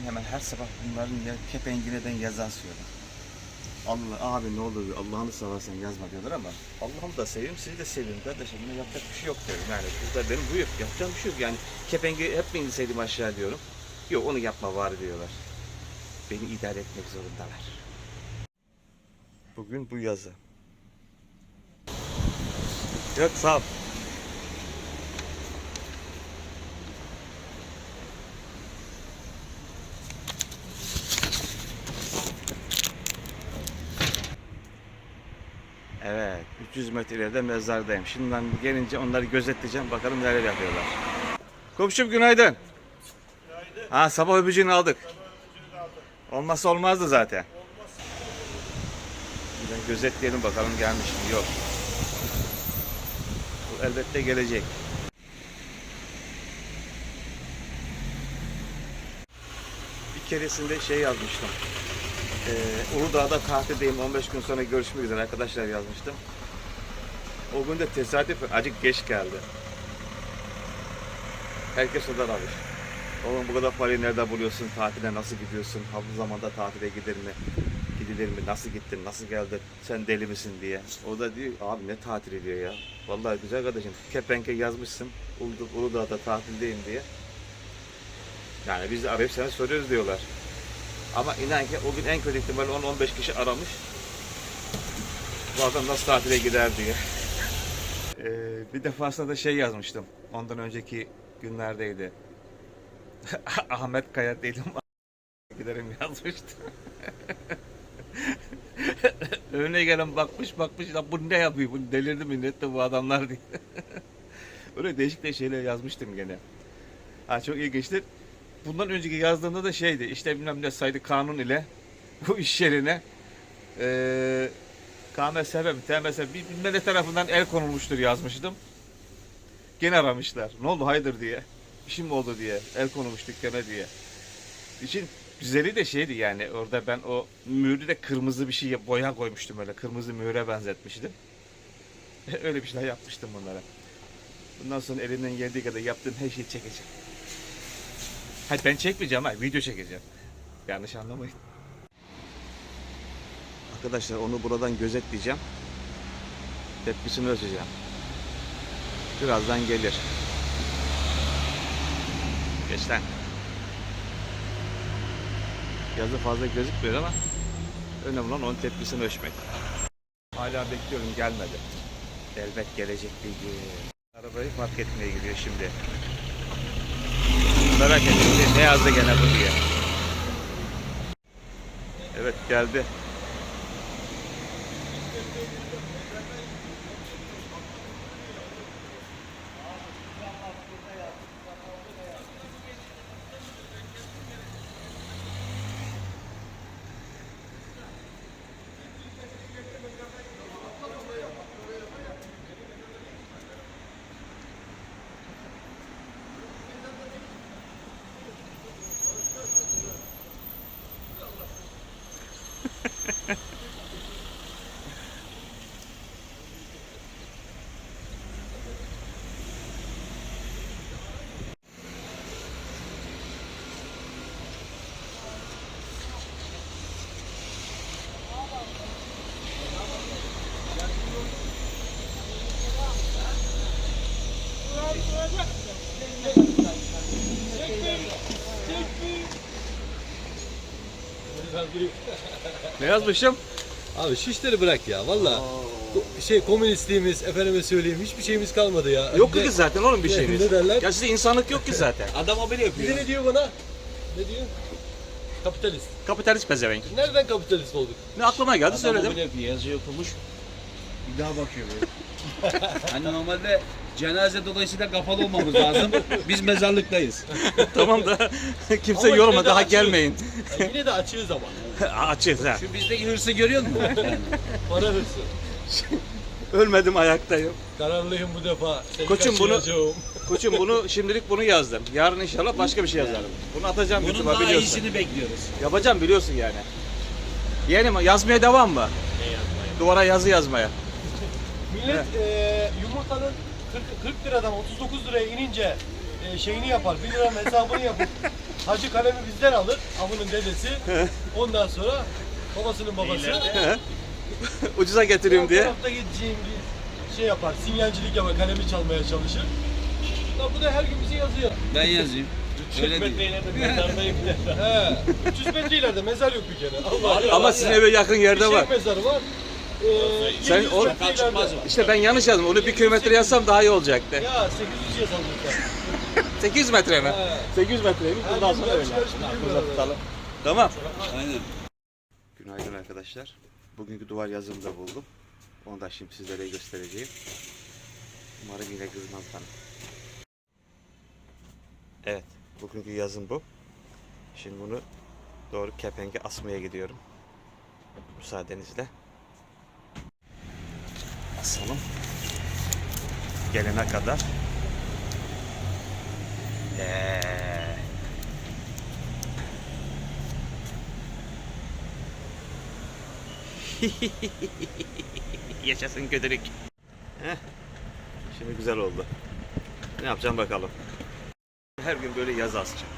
hemen hemen her sabah bunların ya, kepengineden yazı asıyorum. Allah abi ne olur Allah'ını seversen yazma diyorlar ama Allah'ım da seveyim sizi de seveyim kardeşim. Buna yapacak bir şey yok diyorum. Yani kızlar benim buyur yapacağım bir şey yok. Yani kepengi hep mi inseydim aşağı diyorum. Yok onu yapma var diyorlar. Beni idare etmek zorundalar. Bugün bu yazı. Yok sağ ol Evet, 300 metre ileride mezardayım. Şimdi ben gelince onları gözetleyeceğim. Bakalım neler yapıyorlar. Komşum günaydın. Günaydın. Ha sabah öpücüğünü aldık. Olmazsa olmazdı zaten. Olmaz. gözetleyelim bakalım gelmiş mi? Yok. Bu elbette gelecek. Bir keresinde şey yazmıştım. Ee, Uludağ'da kahvedeyim 15 gün sonra görüşmek üzere arkadaşlar yazmıştım. O gün de tesadüf acık geç geldi. Herkes odan almış. Oğlum bu kadar parayı nerede buluyorsun? Tatile nasıl gidiyorsun? Ha zamanda tatile gider mi? Gidilir mi? Nasıl gittin? Nasıl geldin? Sen deli misin diye. O da diyor abi ne tatili diyor ya. Vallahi güzel kardeşim. Kepenke yazmışsın. Ulu- Uludağ'da tatildeyim diye. Yani biz de arayıp sana soruyoruz diyorlar. Ama inan ki o gün en kötü ihtimalle 10-15 kişi aramış. Bu adam nasıl tatile gider diye. Ee, bir defasında da şey yazmıştım. Ondan önceki günlerdeydi. Ahmet Kaya değilim. Giderim yazmıştım. Önüne gelen bakmış bakmış ya bu ne yapıyor? Bu delirdi millet de bu adamlar diye. Öyle değişik de şeyler yazmıştım gene. Ha çok ilginçtir. Bundan önceki yazdığımda da şeydi işte bilmem ne saydı kanun ile bu iş yerine eee KMSV mi TMSV bir ne tarafından el konulmuştur yazmıştım. Gene aramışlar. Ne oldu haydır diye. Bir şey mi oldu diye. El konulmuş dükkana diye. İşin güzeli de şeydi yani orada ben o mührü de kırmızı bir şey boya koymuştum öyle. Kırmızı mühüre benzetmiştim. öyle bir şeyler yapmıştım bunlara. Bundan sonra elimden geldiği kadar yaptığım her şeyi çekeceğim. Hayır ben çekmeyeceğim ha video çekeceğim. Yanlış anlamayın. Arkadaşlar onu buradan gözetleyeceğim. Tepkisini ölçeceğim. Birazdan gelir. Geç lan. Yazı fazla gözükmüyor ama önemli olan onun tepkisini ölçmek. Hala bekliyorum gelmedi. Elbet gelecek bir gün. Arabayı fark etmeye gidiyor şimdi. Merak ettim ne yazdı gene bu diye. Evet geldi. Ne yazmışım? Abi şişleri bırak ya valla. Şey komünistliğimiz efendime söyleyeyim hiçbir şeyimiz kalmadı ya. Yok Bir de- ki zaten oğlum bir şeyiniz. ne derler? Ya sizde insanlık yok ki zaten. Adam bile Bir de yapıyor. ne diyor bana? Ne diyor? Kapitalist. Kapitalist pezevenk. Nereden kapitalist olduk? Ne aklıma geldi söyledim. Adam bile yazı okumuş. Bir daha bakıyor böyle. hani normalde cenaze dolayısıyla kapalı olmamız lazım. Biz mezarlıktayız. tamam da kimse Ama yoruma de daha açığız. gelmeyin. Ya yine de açığız ama. Açız ha. Şu bizdeki hırsı görüyor musun? Para hırsı. Ölmedim ayaktayım. Kararlıyım bu defa. Seni Koçum bunu-. Koçum bunu şimdilik bunu yazdım. Yarın inşallah başka bir şey yazarım. Bunu atacağım Bunun YouTube'a daha biliyorsun. iyisini bekliyoruz. Yapacağım biliyorsun yani. Yeğenim yazmaya devam mı? Ne yazmayı? Duvara yazı yazmaya. Millet eee yumurtanın 40, 40 liradan 39 liraya inince eee, şeyini yapar. 1 liranın hesabını yapıp Hacı kalemi bizden alır. Avının dedesi. Ondan sonra babasının babası. Ucuza getiriyorum O diye. tarafta gideceğim bir şey yapar. Sinyalcilik yapar. Kalemi çalmaya çalışır. Ya bu da her gün bize yazıyor. Ben yazayım. Öyle değil. ileride mezardayım He. 300 metre ileride mezar yok bir kere. Allah Allah. Ama sizin eve yakın yerde Bir var. şey mezarı var. Ee, Sen 700 o- metre ileride. İşte ben yanlış yazdım. Onu bir kilometre yazsam daha iyi olacaktı. Ya 800 yazalım lütfen. 800 metre mi? He. 800 metreymiş. Gün sonra öyle. buraları. tutalım. Tamam. Aynen. Günaydın arkadaşlar. Bugünkü duvar yazımı da buldum. Onu da şimdi sizlere göstereceğim. Umarım yine kızmaz bana. Evet. Bugünkü yazım bu. Şimdi bunu doğru kepenge asmaya gidiyorum. Müsaadenizle. Asalım. Gelene kadar. Yaşasın kötülük. Heh. Şimdi güzel oldu. Ne yapacağım bakalım. Her gün böyle yaz asacağım.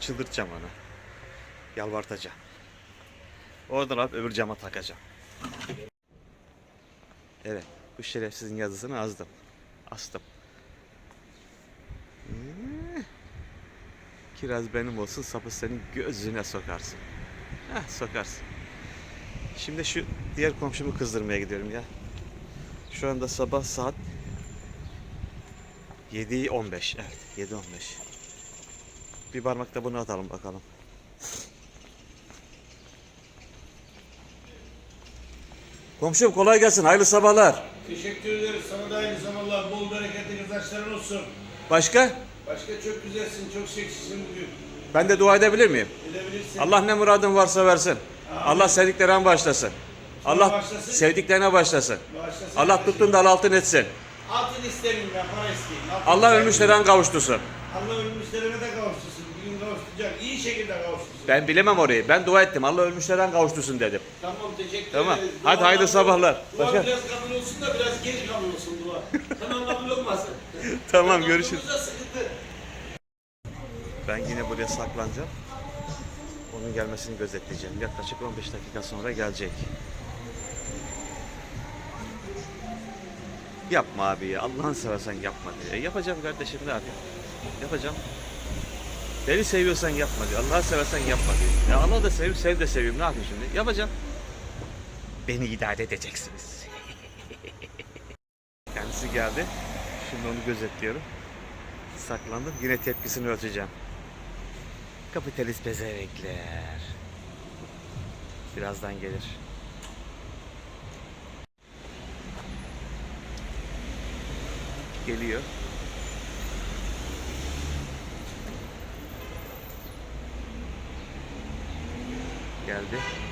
Çıldırtacağım onu. Yalvartacağım. Oradan alıp öbür cama takacağım. Evet. Bu şerefsizin yazısını azdım. Astım. Kiraz benim olsun, sapı senin gözüne sokarsın. Heh, sokarsın. Şimdi şu diğer komşumu kızdırmaya gidiyorum ya. Şu anda sabah saat 7.15. Evet 7.15. Bir parmak da bunu atalım bakalım. Komşum kolay gelsin. Hayırlı sabahlar. Teşekkür ederiz. Sana da aynı zamanda bol bereketli kazançların olsun. Başka? Başka çok güzelsin, çok seksisin bugün. Ben de dua edebilir miyim? Edebilirsin. Allah ne muradın varsa versin. Allah sevdiklerine başlasın. Allah başlasın. sevdiklerine başlasın. Bağışlasın. Allah tuttuğunda al altın etsin. Altın istemeyeyim ben, para isteyeyim. Altın Allah istemiyorum. ölmüşlerden kavuştursun. Allah ölmüşlerine de kavuştursun. Bugün kavuşturacak. İyi şekilde kavuştursun. Ben bilemem orayı. Ben dua ettim. Allah ölmüşlerden kavuştursun dedim. Tamam, teşekkür Tamam. ederiz. Hadi Dua- hayırlı sabahlar. Dua Başka? biraz kabul olsun da biraz geç kabul olsun dua. Hemen kabul olmasın. Tamam görüşürüz. Sıkıntı. Ben yine buraya saklanacağım. Onun gelmesini gözetleyeceğim. Yaklaşık 15 dakika sonra gelecek. Yapma abi ya. Allah'ını seversen yapma diyor. Yapacağım kardeşim ne yapayım? Yapacağım. Beni seviyorsan yapma diyor. Allah'ı seversen yapma diyor. Ya Allah da seviyorum, sev de seviyorum. Ne yapayım şimdi? Yapacağım. Beni idare edeceksiniz. Kendisi geldi. Şimdi onu gözetliyorum. Saklandım. Yine tepkisini ölçeceğim. Kapitalist pezevenkler. Birazdan gelir. Geliyor. Geldi.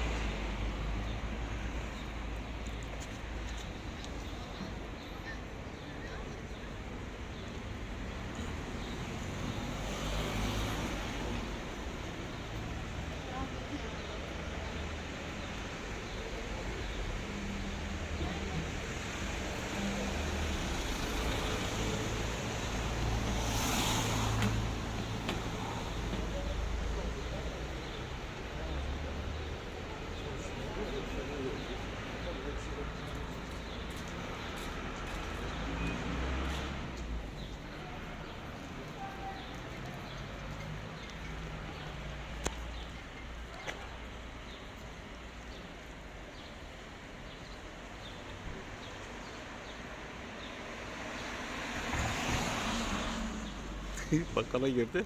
Bakkala girdi.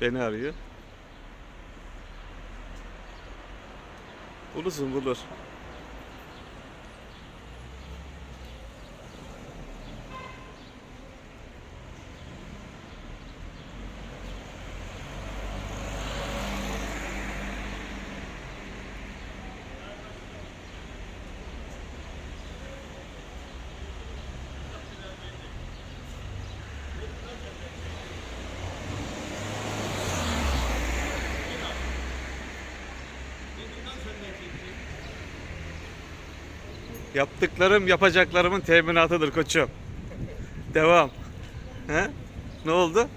Beni arıyor. Bulursun bulur. Yaptıklarım yapacaklarımın teminatıdır koçum. Devam. He? Ne oldu?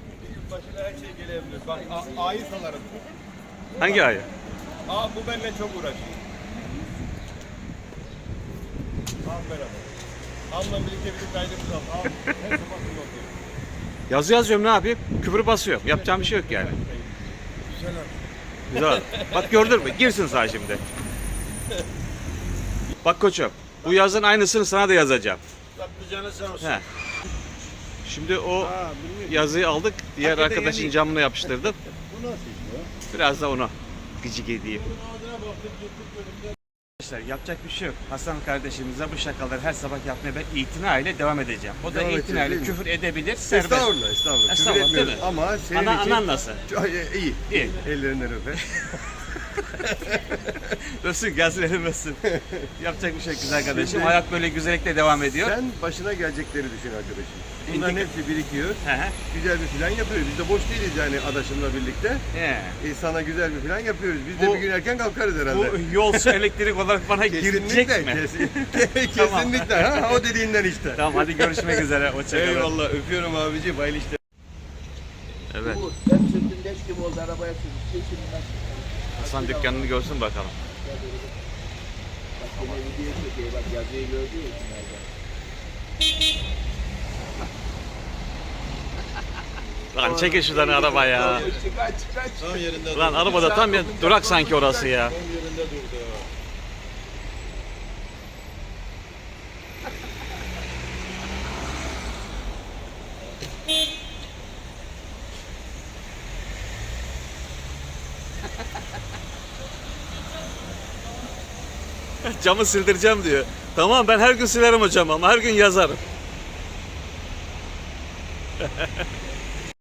başına her şey gelebilir. Bak a- A'yı salarım. Hangi ayı? A bu benimle çok uğraşıyor. Al beraber. Al'la birlikte bir kaydımız al. Al. Her bunu okuyor. Yazı yazıyorum ne yapayım? Küfür basıyorum. Yapacağım bir şey yok yani. Güzel abi. Güzel. Bak gördün mü? Girsin sağ şimdi. Bak koçum. Bu yazın aynısını sana da yazacağım. Canı sağ olsun. He. Şimdi o Ha bilmiyorum. yazıyı aldık. Diğer Hakikaten arkadaşın yani- camına yapıştırdım. Bu nasıl iş bu? Biraz da ona gıcık edeyim. Arkadaşlar yapacak bir şey yok. Hasan kardeşimize bu şakaları her sabah yapmaya ben itina ile devam edeceğim. O da Devam itina ile edeceğiz, değil mi? küfür edebilir, serbest. Estağfurullah, estağfurullah. Estağfurullah, Küfür değil etmiyoruz mi? ama senin Ana, için... anan nasıl? Çok- iyi, İyi. Ellerinden öper. Öpsün gelsin elim öpsün. Yapacak bir şey yok güzel kardeşim. Hayat böyle güzellikle devam ediyor. Sen başına gelecekleri düşün arkadaşım. Bunların hepsi birikiyor. He he. Güzel bir plan yapıyoruz. Biz de boş değiliz yani adaşımla birlikte. He. E, sana güzel bir plan yapıyoruz. Biz de Bu- bir gün erken kalkarız herhalde. Bu yolcu elektrik olarak bana girecek mi? kesin, Tamam. kesinlikle. Ha, o dediğinden işte. Tamam hadi görüşmek üzere. Hoşçakalın. Eyvallah, öpüyorum abici. Hayırlı işler. Evet. Hep sırtın leş gibi oldu arabaya sürdük. Şimdi bak. Hasan dükkanını görsün bakalım. Bak yine video çekiyor. Bak yazıyı gördü ya. Lan çekin şuradan araba ya. Çıkar çıkar. Tam yerinde Lan arabada tam ya durak sanki orası ya. Tam yerinde durdu. Camı sildireceğim diyor. Tamam ben her gün silerim o camı ama her gün yazarım.